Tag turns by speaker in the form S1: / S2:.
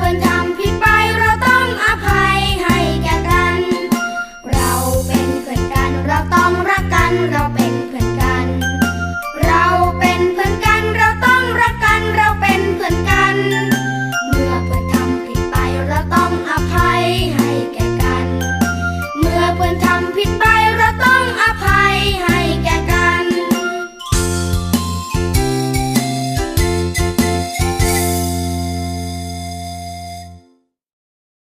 S1: เนทำผิดไปเราต้องอภัยให้แกกัน เราเป็นเนกันเราต้อง